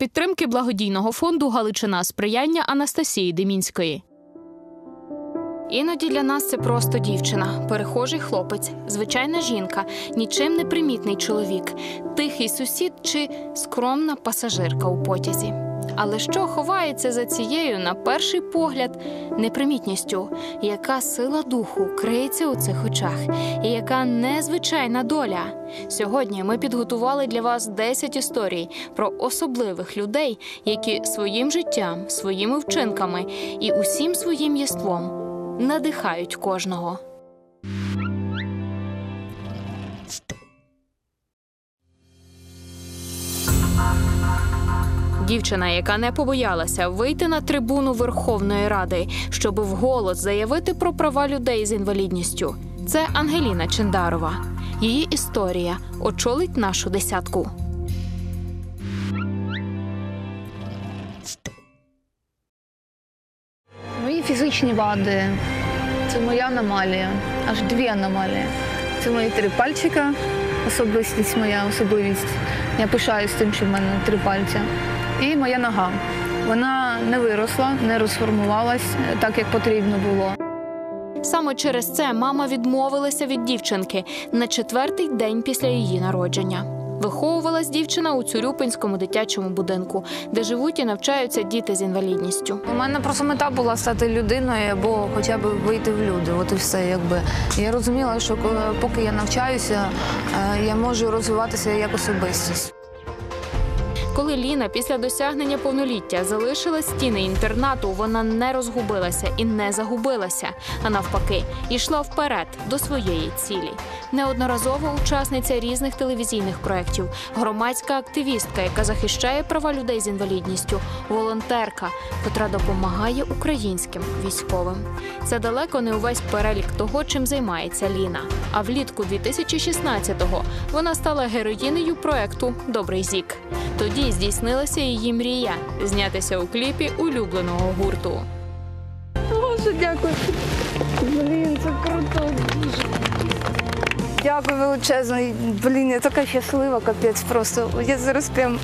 підтримки благодійного фонду Галичина сприяння Анастасії Демінської. Іноді для нас це просто дівчина, перехожий хлопець, звичайна жінка, нічим не примітний чоловік, тихий сусід чи скромна пасажирка у потязі. Але що ховається за цією, на перший погляд, непримітністю? Яка сила духу криється у цих очах, і яка незвичайна доля? Сьогодні ми підготували для вас 10 історій про особливих людей, які своїм життям, своїми вчинками і усім своїм єством надихають кожного. Дівчина, яка не побоялася вийти на трибуну Верховної Ради, щоб вголос заявити про права людей з інвалідністю. Це Ангеліна Чендарова. Її історія очолить нашу десятку. Мої фізичні вади це моя аномалія, аж дві аномалії. Це мої три пальчика, особистість моя особливість. Я пишаюсь тим, що в мене три пальця. І моя нога. Вона не виросла, не розформувалась е, так, як потрібно було. Саме через це мама відмовилася від дівчинки на четвертий день після її народження. Виховувалась дівчина у Цюрюпинському дитячому будинку, де живуть і навчаються діти з інвалідністю. У мене просто мета була стати людиною або хоча б вийти в люди. От і все, якби. Я розуміла, що поки я навчаюся, е, я можу розвиватися як особистість. Коли Ліна після досягнення повноліття залишила стіни інтернату, вона не розгубилася і не загубилася, а навпаки, йшла вперед до своєї цілі. Неодноразова учасниця різних телевізійних проєктів, громадська активістка, яка захищає права людей з інвалідністю, волонтерка, котра допомагає українським військовим. Це далеко не увесь перелік того, чим займається Ліна. А влітку 2016-го вона стала героїнею проекту Добрий зік. Тоді здійснилася її мрія знятися у кліпі улюбленого гурту. Боже, дякую. Блін, це круто. Дякую величезно. Блін, я така щаслива, капець просто. Я зараз прям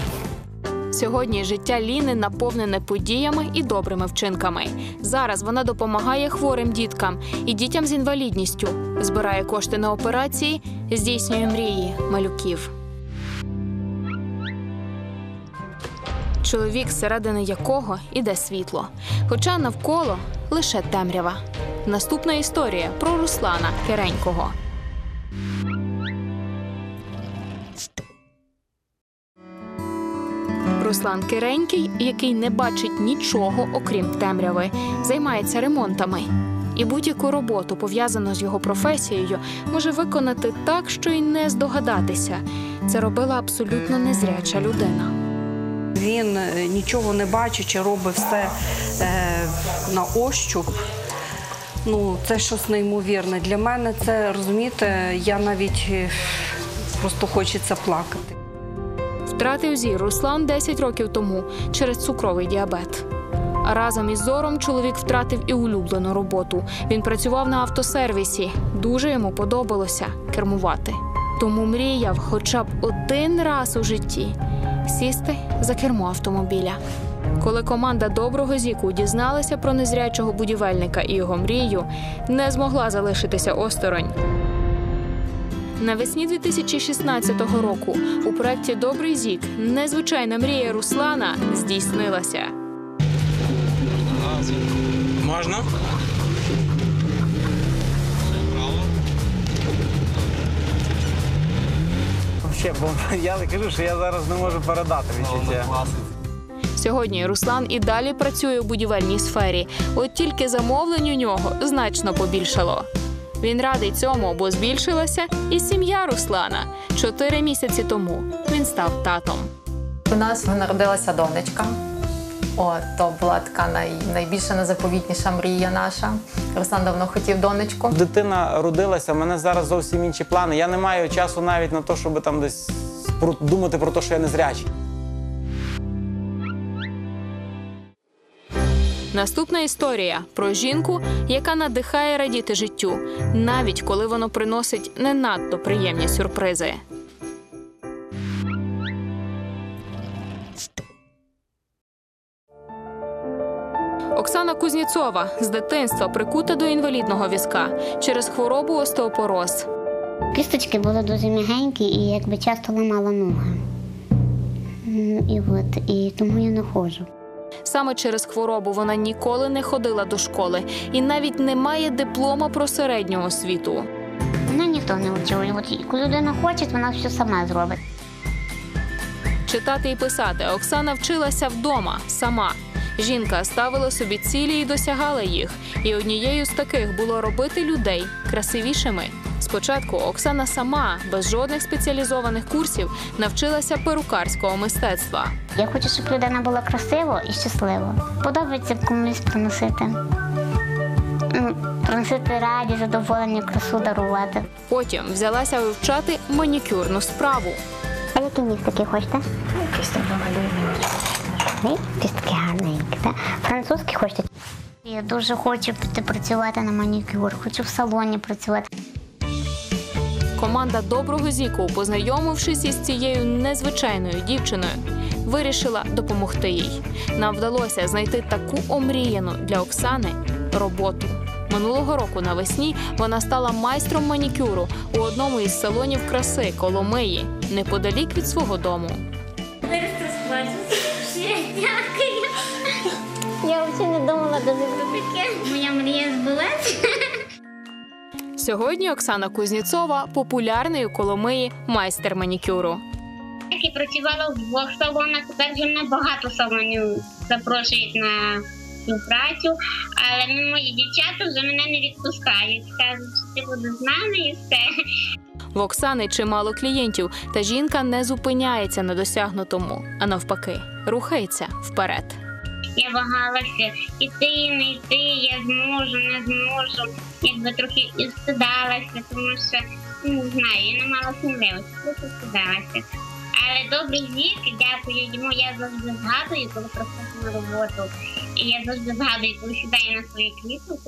Сьогодні життя Ліни наповнене подіями і добрими вчинками. Зараз вона допомагає хворим діткам і дітям з інвалідністю, збирає кошти на операції, здійснює мрії малюків. Чоловік, зсередини якого іде світло, хоча навколо лише темрява. Наступна історія про Руслана Керенького. Руслан Киренький, який не бачить нічого, окрім темряви, займається ремонтами. І будь-яку роботу, пов'язану з його професією, може виконати так, що й не здогадатися. Це робила абсолютно незряча людина. Він е, нічого не бачачи, робить все е, на ощуп. Ну, це щось неймовірне. Для мене це розумієте, я навіть е, просто хочеться плакати. Втратив зір Руслан 10 років тому через цукровий діабет. Разом із зором чоловік втратив і улюблену роботу. Він працював на автосервісі. Дуже йому подобалося кермувати. Тому мріяв хоча б один раз у житті сісти за кермо автомобіля. Коли команда доброго зіку дізналася про незрячого будівельника і його мрію, не змогла залишитися осторонь. Навесні 2016 року у проєкті Добрий зік незвичайна мрія Руслана здійснилася. Можна? Ще, бо я не кажу, що я зараз не можу передати відчуття. Сьогодні Руслан і далі працює у будівельній сфері, от тільки замовлень у нього значно побільшало. Він радий цьому, бо збільшилася і сім'я Руслана. Чотири місяці тому він став татом. У нас народилася донечка. О, то була така най, найбільша незаповітніша мрія наша. Руслан давно хотів донечку. Дитина родилася, в мене зараз зовсім інші плани. Я не маю часу навіть на те, щоб там десь думати про те, що я незрячий. Наступна історія про жінку, яка надихає радіти життю, навіть коли воно приносить не надто приємні сюрпризи. Кузніцова з дитинства прикута до інвалідного візка через хворобу остеопороз. Кісточки були дуже м'ягенькі і якби часто ламала ноги. М, І от, і тому я не ходжу. Саме через хворобу вона ніколи не ходила до школи і навіть не має диплома про середню освіту. Мене ніхто не вчив. От коли людина хоче, вона все сама зробить. Читати і писати Оксана вчилася вдома сама. Жінка ставила собі цілі і досягала їх. І однією з таких було робити людей красивішими. Спочатку Оксана сама, без жодних спеціалізованих курсів, навчилася перукарського мистецтва. Я хочу, щоб людина була красива і щаслива. Подобається комусь приносити. М, Приносити радість, задоволення, красу дарувати. Потім взялася вивчати манікюрну справу. А який які містики хочете? Якісь такі гарненькі. Якісь такі гарненькі, так? Французькі хочете? Я дуже хочу піти працювати на манікюр, хочу в салоні працювати. Команда доброго зіку, познайомившись із цією незвичайною дівчиною, вирішила допомогти їй. Нам вдалося знайти таку омріяну для Оксани роботу. Минулого року навесні вона стала майстром манікюру у одному із салонів краси Коломиї, неподалік від свого дому. Я взагалі не думала про таке. Моя мрія збулася. Сьогодні Оксана Кузніцова популярний у Коломиї майстер манікюру. Я працювала в двох салонах, тепер вже мене багато салонів запрошують на співпрацю, але мої дівчата вже мене не відпускають. Кажуть, що ти будеш з нами і все. В Оксани чимало клієнтів, та жінка не зупиняється на досягнутому, а навпаки, рухається вперед. Я вагалася іти, не йти, я зможу, не зможу. Якби трохи і стидалася, тому що ну, не знаю, я не мала сміливості, просто стидалася. Але добрий вік, дякую йому, я завжди згадую, коли приходжу на роботу. І я завжди згадую, коли сідаю на своє крісло,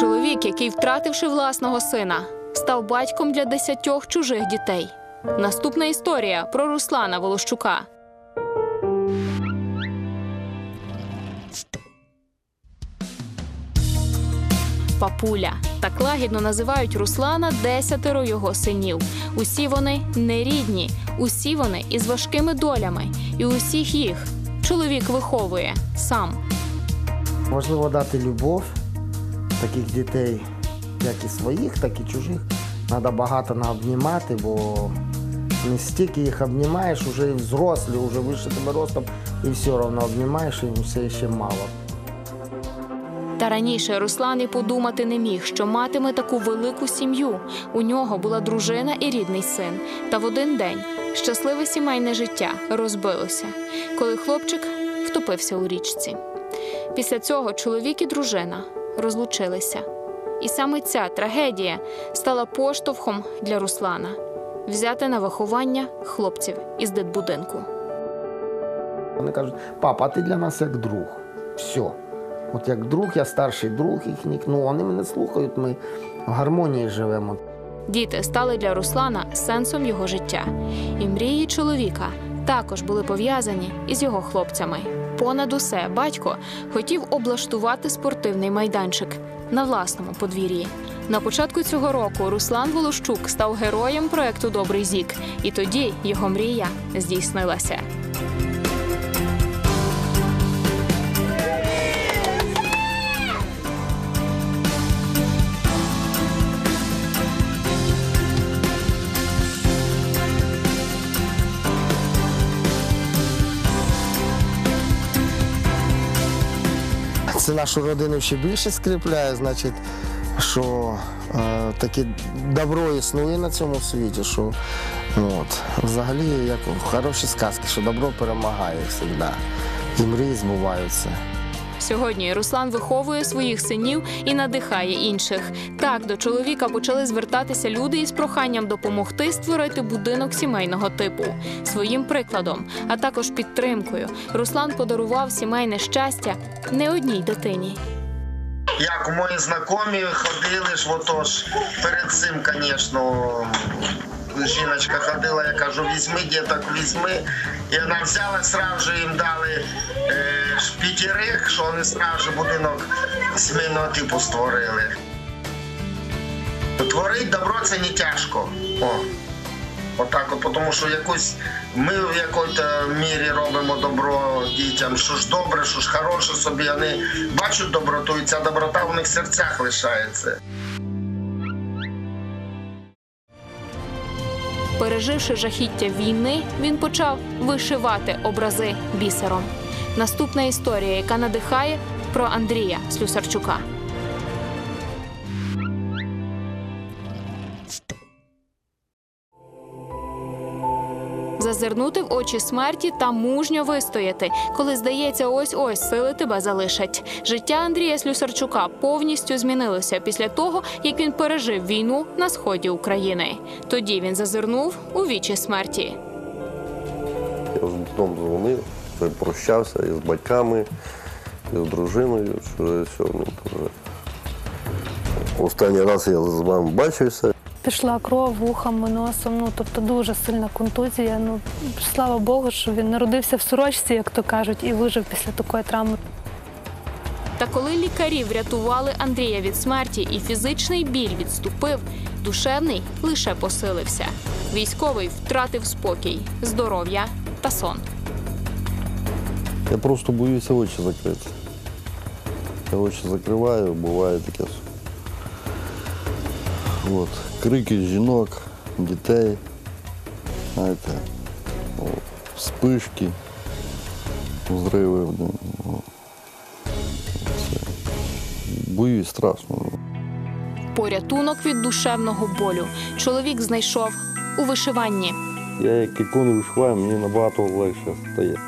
Чоловік, який, втративши власного сина, став батьком для десятьох чужих дітей. Наступна історія про Руслана Волощука. Папуля так лагідно називають Руслана десятеро його синів. Усі вони нерідні, усі вони із важкими долями, і усіх їх чоловік виховує сам. Важливо дати любов таких дітей, як і своїх, так і чужих. Треба багато наобнімати, бо не стільки їх обнімаєш, вже і взрослі, вже вище тебе ростом, і все одно обнімаєш, і їм все ще мало. Та раніше Руслан і подумати не міг, що матиме таку велику сім'ю. У нього була дружина і рідний син. Та в один день щасливе сімейне життя розбилося, коли хлопчик втопився у річці. Після цього чоловік і дружина розлучилися. І саме ця трагедія стала поштовхом для Руслана взяти на виховання хлопців із дитбудинку. Вони кажуть, папа, а ти для нас як друг. Все. От як друг, я старший друг їхній. Ну, вони мене слухають, ми в гармонії живемо. Діти стали для Руслана сенсом його життя, і мрії чоловіка також були пов'язані із його хлопцями. Понад усе батько хотів облаштувати спортивний майданчик на власному подвір'ї. На початку цього року Руслан Волощук став героєм проекту Добрий зік, і тоді його мрія здійснилася. Нашу родину ще більше скріпляє, значить, що е, таке добро існує на цьому світі, що ну, от, взагалі як хороші сказки, що добро перемагає завжди. І мрії збуваються. Сьогодні Руслан виховує своїх синів і надихає інших. Так до чоловіка почали звертатися люди із проханням допомогти створити будинок сімейного типу. Своїм прикладом, а також підтримкою, Руслан подарував сімейне щастя не одній дитині. Як мої знайомі ходили ж, отож, перед цим, звісно, жіночка ходила, я кажу, візьми діток, візьми. І вона взяла, сразу їм дали е, п'ятірих, що вони сразу будинок сімейного типу створили. Творить добро це не тяжко. О. Отак, от, тому що якось ми в якій-то мірі робимо добро дітям, що ж добре, що ж хороше собі. Вони бачать доброту, і ця доброта в них серцях лишається. Переживши жахіття війни, він почав вишивати образи бісером. Наступна історія, яка надихає про Андрія Слюсарчука. Зазирнути в очі смерті та мужньо вистояти, коли здається, ось ось сили тебе залишать. Життя Андрія Слюсарчука повністю змінилося після того, як він пережив війну на сході України. Тоді він зазирнув у вічі смерті. Я вже дзвонив, прощався і з батьками, і з дружиною, що все, ну, то вже. Останній раз я з вами бачився. Пішла кров вухами, носом, ну тобто дуже сильна контузія. Ну слава Богу, що він народився в сорочці, як то кажуть, і вижив після такої травми. Та коли лікарі врятували Андрія від смерті і фізичний біль відступив, душевний лише посилився. Військовий втратив спокій, здоров'я та сон. Я просто боюся очі закрити. Я очі закриваю, буває таке. От. Крики жінок, дітей, знаєте, спишки, зриви. ну. Це. Боюсь страшно. Порятунок від душевного болю чоловік знайшов у вишиванні. Я як ікони вишиваю, мені набагато легше стає.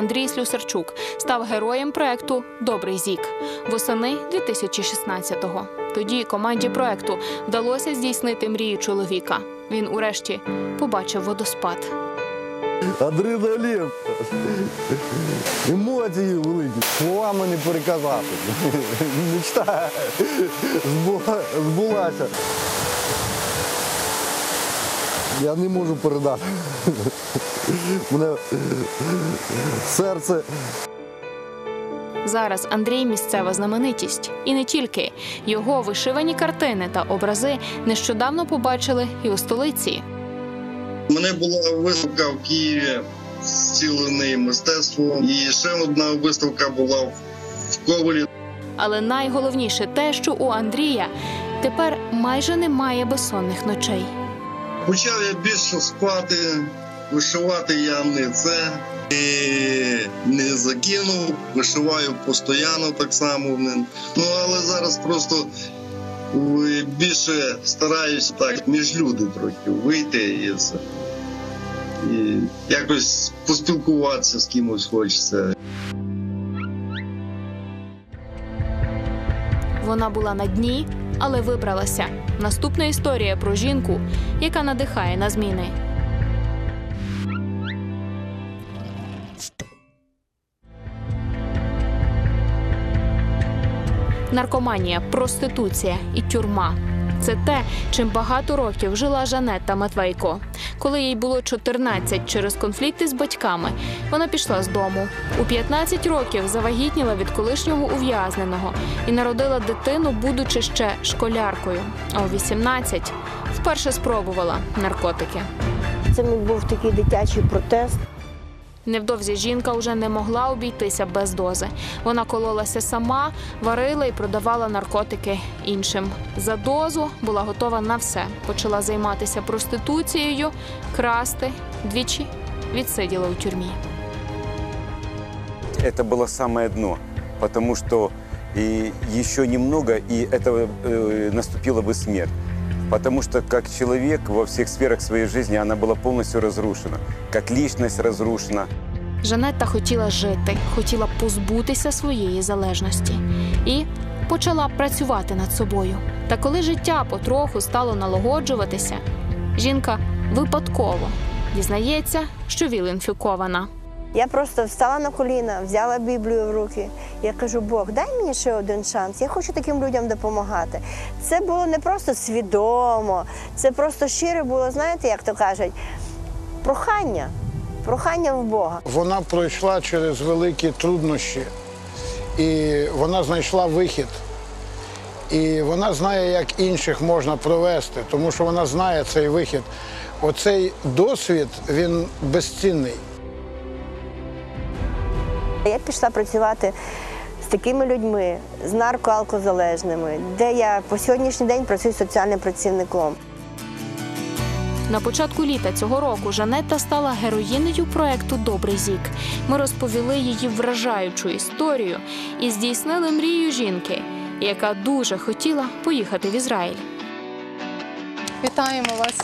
Андрій Слюсарчук став героєм проекту Добрий зік восени 2016-го. Тоді команді проекту вдалося здійснити мрію чоловіка. Він урешті побачив водоспад. Адреналін. Емоції великі. Словами не переказати. Мечта збулася. Я не можу передати. Мене серце. Зараз Андрій місцева знаменитість, і не тільки його вишивані картини та образи нещодавно побачили і у столиці. У мене була виставка в Києві зцілений мистецтво. І ще одна виставка була в Ковелі. Але найголовніше те, що у Андрія тепер майже немає безсонних ночей. Почав я більше спати, вишивати я не це і не закинув. Вишиваю постійно так само. Ну але зараз просто е, більше стараюся так між люди трохи вийти і все. І якось поспілкуватися з кимось хочеться. Вона була на дні, але вибралася. Наступна історія про жінку, яка надихає на зміни. Наркоманія, проституція і тюрма. Це те, чим багато років жила Жанетта Матвейко. Коли їй було 14 через конфлікти з батьками, вона пішла з дому. У 15 років завагітніла від колишнього ув'язненого і народила дитину, будучи ще школяркою. А у 18 вперше спробувала наркотики. Це був такий дитячий протест. Невдовзі жінка вже не могла обійтися без дози. Вона кололася сама, варила і продавала наркотики іншим. За дозу була готова на все. Почала займатися проституцією, красти двічі відсиділа у тюрмі. Это было самое дно, потому что и еще немного, и это э, наступила бы смерть. Потому что как человек во всех сферах своей жизни она была полностью разрушена, как личность разрушена. Жанетта хотіла жити, хотіла позбутися своєї залежності і почала працювати над собою. Та коли життя потроху стало налагоджуватися, жінка випадково дізнається, що ВІЛ інфікована. Я просто встала на коліна, взяла Біблію в руки. Я кажу, Бог, дай мені ще один шанс. Я хочу таким людям допомагати. Це було не просто свідомо, це просто щире було, знаєте, як то кажуть, прохання. Прохання в Бога. Вона пройшла через великі труднощі, і вона знайшла вихід. І вона знає, як інших можна провести, тому що вона знає цей вихід. Оцей досвід він безцінний. Я пішла працювати такими людьми, з наркоалкозалежними, де я по сьогоднішній день працюю соціальним працівником. На початку літа цього року Жанетта стала героїнею проекту Добрий зік. Ми розповіли її вражаючу історію і здійснили мрію жінки, яка дуже хотіла поїхати в Ізраїль. Вітаємо вас.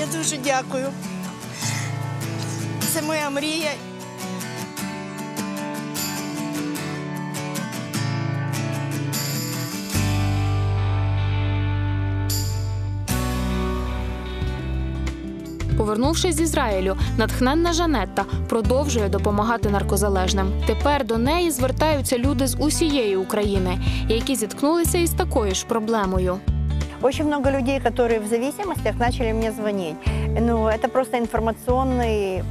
Я дуже дякую Це моя мрія. Повернувшись з Ізраїлю, натхненна Жанетта продовжує допомагати наркозалежним. Тепер до неї звертаються люди з усієї України, які зіткнулися із такою ж проблемою. Очень много людей, которые в зависимостях, начали мне звонить. Ну, это просто информационный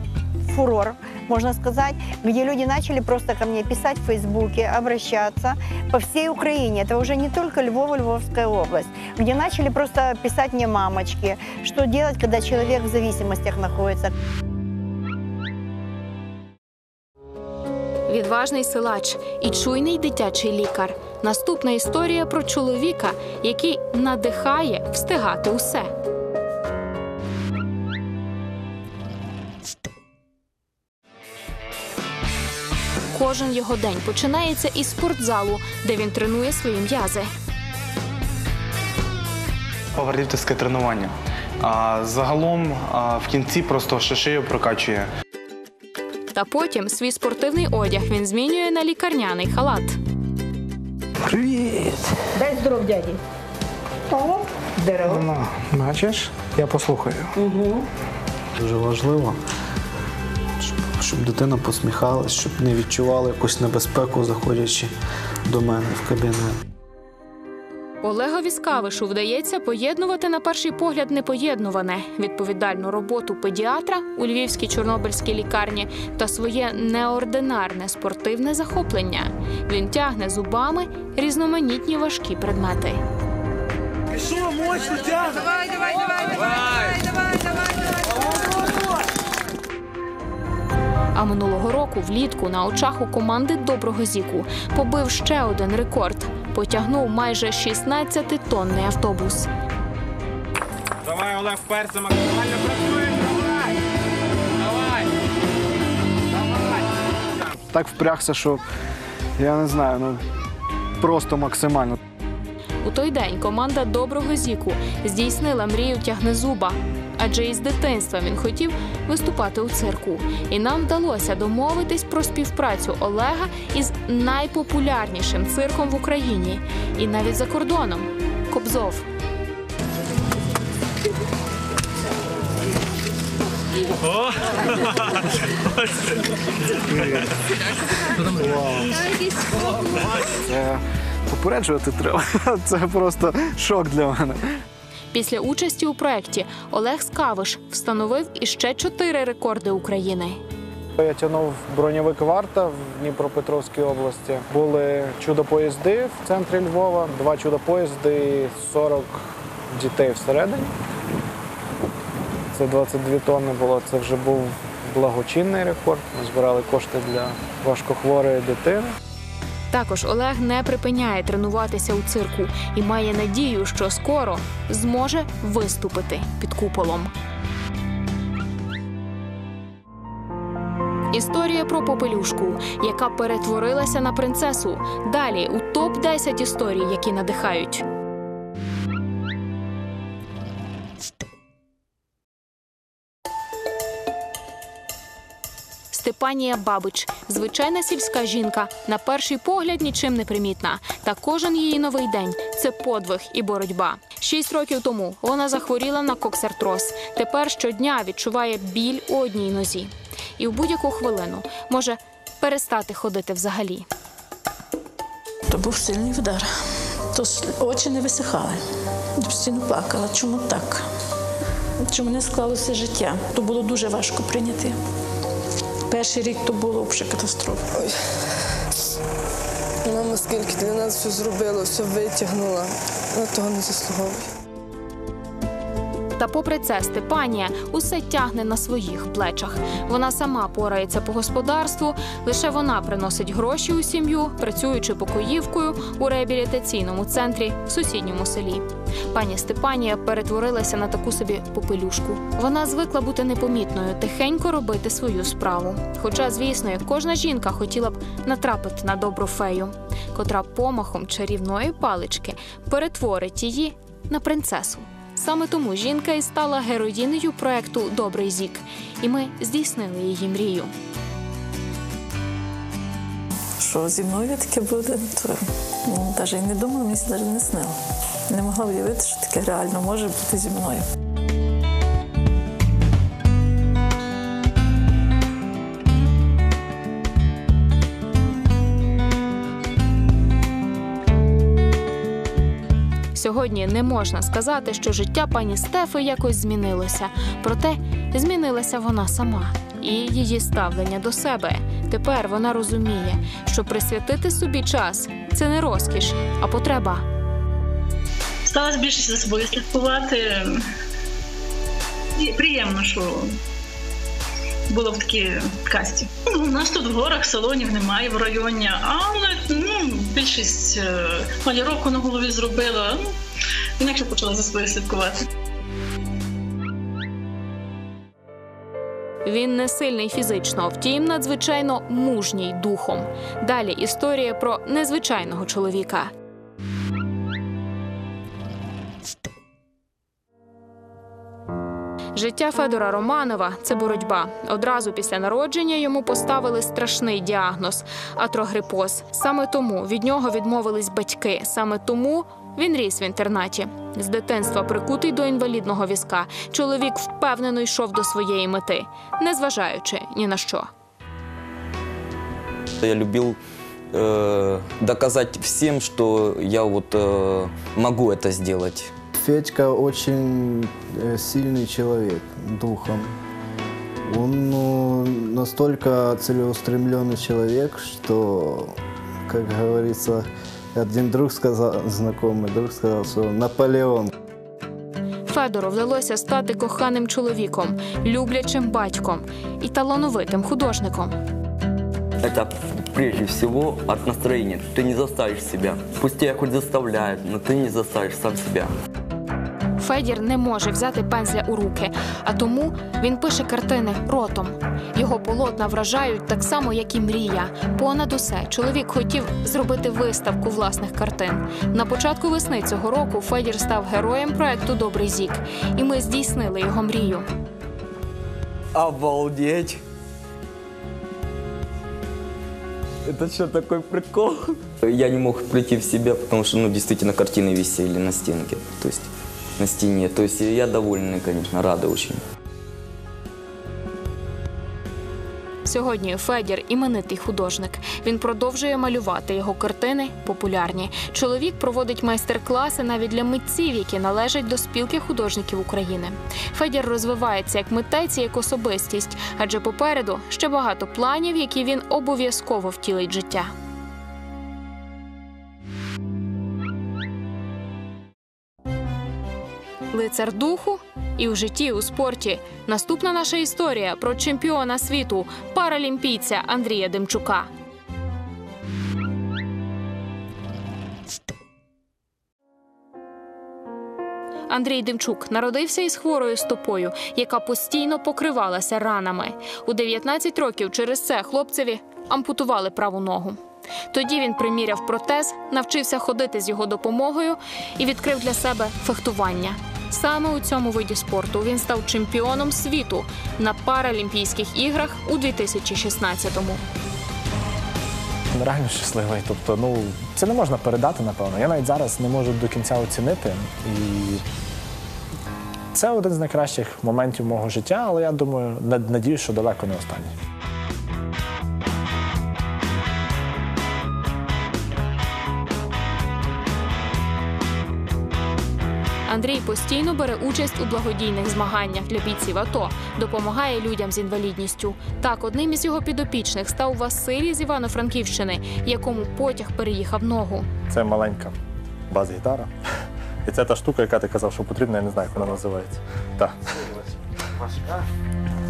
фурор, можно сказать, где люди начали просто ко мне писать в Фейсбуке, обращаться по всей Украине. Это уже не только Львов и Львовская область, где начали просто писать мне мамочки, что делать, когда человек в зависимостях находится. Відважний силач і чуйний дитячий лікар. Наступна історія про чоловіка, який надихає встигати усе. Кожен його день починається із спортзалу, де він тренує свої м'язи. Паверліфтинське тренування. А загалом а, в кінці просто шишею прокачує. Та потім свій спортивний одяг він змінює на лікарняний халат. Привіт! Дай здоров, дяді. О, дерево. Ну, бачиш, я послухаю. Угу. Дуже важливо, щоб, дитина посміхалась, щоб не відчувала якусь небезпеку, заходячи до мене в кабінет. Олегові Скавишу вдається поєднувати на перший погляд непоєднуване відповідальну роботу педіатра у Львівській Чорнобильській лікарні та своє неординарне спортивне захоплення. Він тягне зубами різноманітні важкі предмети. Пішов, мощно тягне. Давай, давай, давай, давай, давай, давай, А минулого року влітку на очах у команди доброго зіку побив ще один рекорд. Потягнув майже 16-тонний автобус. Давай, Олег, вперся, максимально працює. Давай! Давай! Давай! Так впрягся, що я не знаю, ну просто максимально. У той день команда доброго зіку здійснила мрію тягнезуба. Адже із дитинства він хотів виступати у цирку, і нам вдалося домовитись про співпрацю Олега із найпопулярнішим цирком в Україні і навіть за кордоном Кобзов. О! Попереджувати треба. Це просто шок для мене. Після участі у проєкті Олег Скавиш встановив іще чотири рекорди України. Я тягнув броньовик варта в Дніпропетровській області. Були чудо-поїзди в центрі Львова, два чудо-поїзди, 40 дітей всередині. Це 22 тонни було. Це вже був благочинний рекорд. Ми збирали кошти для важкохворої дитини. Також Олег не припиняє тренуватися у цирку і має надію, що скоро зможе виступити під куполом. Історія про попелюшку, яка перетворилася на принцесу. Далі у топ 10 історій, які надихають. Степанія Бабич, звичайна сільська жінка, на перший погляд нічим не примітна. Та кожен її новий день це подвиг і боротьба. Шість років тому вона захворіла на коксартроз. Тепер щодня відчуває біль у одній нозі. І в будь-яку хвилину може перестати ходити взагалі. То був сильний удар. То очі не висихали. Постійно плакала. Чому так? Чому не склалося життя? То було дуже важко прийняти. Перший рік то було взагалі катастрофа. Мама скільки для нас все зробила, все витягнула. Вона того не заслуговує. Та попри це Степанія усе тягне на своїх плечах. Вона сама порається по господарству, лише вона приносить гроші у сім'ю, працюючи покоївкою у реабілітаційному центрі в сусідньому селі. Пані Степанія перетворилася на таку собі попелюшку. Вона звикла бути непомітною, тихенько робити свою справу. Хоча, звісно, кожна жінка хотіла б натрапити на добру фею, котра помахом чарівної палички перетворить її на принцесу. Саме тому жінка і стала героїнею проекту Добрий зік, і ми здійснили її мрію. Що зі мною таке буде, то навіть і не думала, мені навіть не снило. Не могла уявити, що таке реально може бути зі мною. Сьогодні не можна сказати, що життя пані Стефи якось змінилося. Проте змінилася вона сама і її ставлення до себе. Тепер вона розуміє, що присвятити собі час це не розкіш, а потреба. Сталося більше за собою слідкувати. І приємно, що було в такій касті. Ну, У нас тут в горах салонів немає в районі, але ну, більшість е, маліровку на голові зробила. Ну, інакше почала за собою слідкувати. Він не сильний фізично, втім, надзвичайно мужній духом. Далі історія про незвичайного чоловіка. Життя Федора Романова це боротьба. Одразу після народження йому поставили страшний діагноз атрогрипоз. Саме тому від нього відмовились батьки. Саме тому він ріс в інтернаті. З дитинства прикутий до інвалідного візка. Чоловік впевнено йшов до своєї мети, незважаючи ні на що. Я любил э, доказать всем, что я вот э, могу это сделать. Федька очень э, сильный человек духом. Он ну, настолько целеустремленный человек, что, как говорится, один друг сказал, знакомый друг сказал, что Наполеон. Федору вдалося стати коханим чоловіком, люблячим батьком і талановитим художником. Это прежде всего от настроения. Ты не заставишь себя. Пусть тебя хоть заставляют, но ты не заставишь сам себя. Федір не може взяти пензля у руки, а тому він пише картини ротом. Його полотна вражають так само, як і мрія. Понад усе чоловік хотів зробити виставку власних картин. На початку весни цього року Федір став героєм проекту Добрий зік, і ми здійснили його мрію. Обалдеть! Это что, такой прикол? Я не мог прийти в себя, потому что, ну, действительно, картины висели на стенке. То есть, на стене. То есть, я довольный, конечно, рада очень. Сьогодні Федір іменитий художник. Він продовжує малювати його картини популярні. Чоловік проводить майстер-класи навіть для митців, які належать до спілки художників України. Федір розвивається як митець і як особистість, адже попереду ще багато планів, які він обов'язково втілить життя. Лицар духу і в житті, у спорті. Наступна наша історія про чемпіона світу, паралімпійця Андрія Демчука. Андрій Демчук народився із хворою стопою, яка постійно покривалася ранами. У 19 років через це хлопцеві ампутували праву ногу. Тоді він приміряв протез, навчився ходити з його допомогою і відкрив для себе фехтування. Саме у цьому виді спорту він став чемпіоном світу на Паралімпійських іграх у 2016-му. Реально щасливий. Тобто, ну це не можна передати, напевно. Я навіть зараз не можу до кінця оцінити. І це один з найкращих моментів мого життя, але я думаю, над- надіюсь, що далеко не останній. Андрій постійно бере участь у благодійних змаганнях для бійців АТО, допомагає людям з інвалідністю. Так, одним із його підопічних став Василій з Івано-Франківщини, якому потяг переїхав ногу. Це маленька бас-гітара. І це та штука, яка ти казав, що потрібна, я не знаю, як вона називається. Так.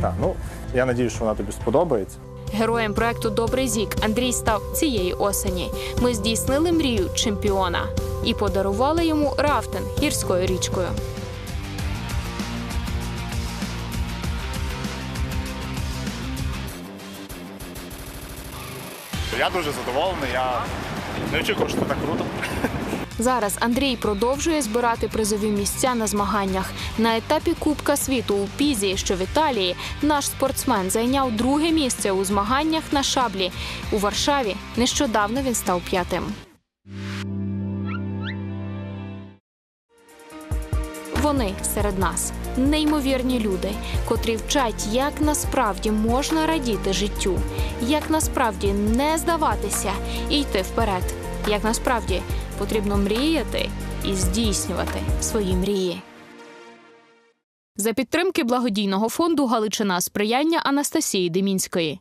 Так, ну я надію, що вона тобі сподобається. Героєм проекту Добрий зік Андрій став цієї осені. Ми здійснили мрію чемпіона і подарували йому рафтинг гірською річкою. Я дуже задоволений. Я не очікував, що це так круто. Зараз Андрій продовжує збирати призові місця на змаганнях. На етапі Кубка світу у Пізі, що в Італії, наш спортсмен зайняв друге місце у змаганнях на шаблі. У Варшаві нещодавно він став п'ятим. Вони серед нас неймовірні люди, котрі вчать, як насправді можна радіти життю, як насправді не здаватися і йти вперед, як насправді потрібно мріяти і здійснювати свої мрії. За підтримки благодійного фонду Галичина сприяння Анастасії Демінської.